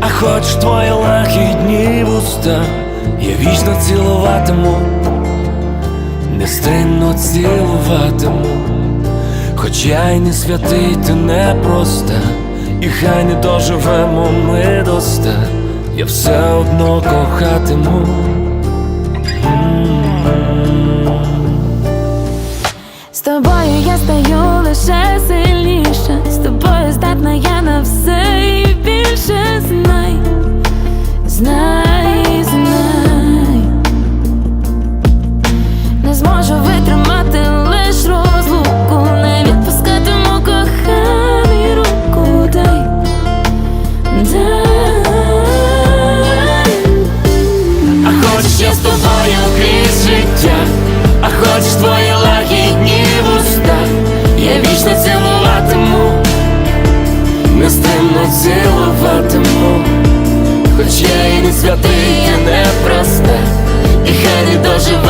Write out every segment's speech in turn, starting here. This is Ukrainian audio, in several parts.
а хочеш твої лагідні вуста, я вічно цілуватиму, нестримно цілуватиму, хоч я й не святий, ти не проста, і хай не доживемо ми до ста, я все одно кохатиму. З тобою я стаю лише сильніше, а хочеш твої лагідні вуста, я вічно цілуватиму, нестримно цілуватиму, хоч я і не святий, я не проста, і хай не доживемо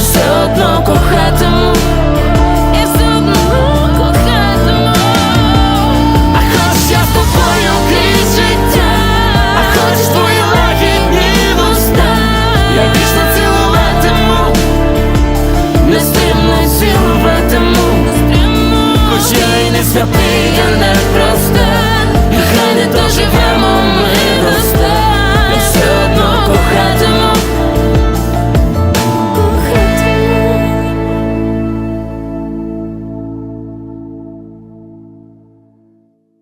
все одно кохатиму, вічно цілуватиму, хоч я і не святий,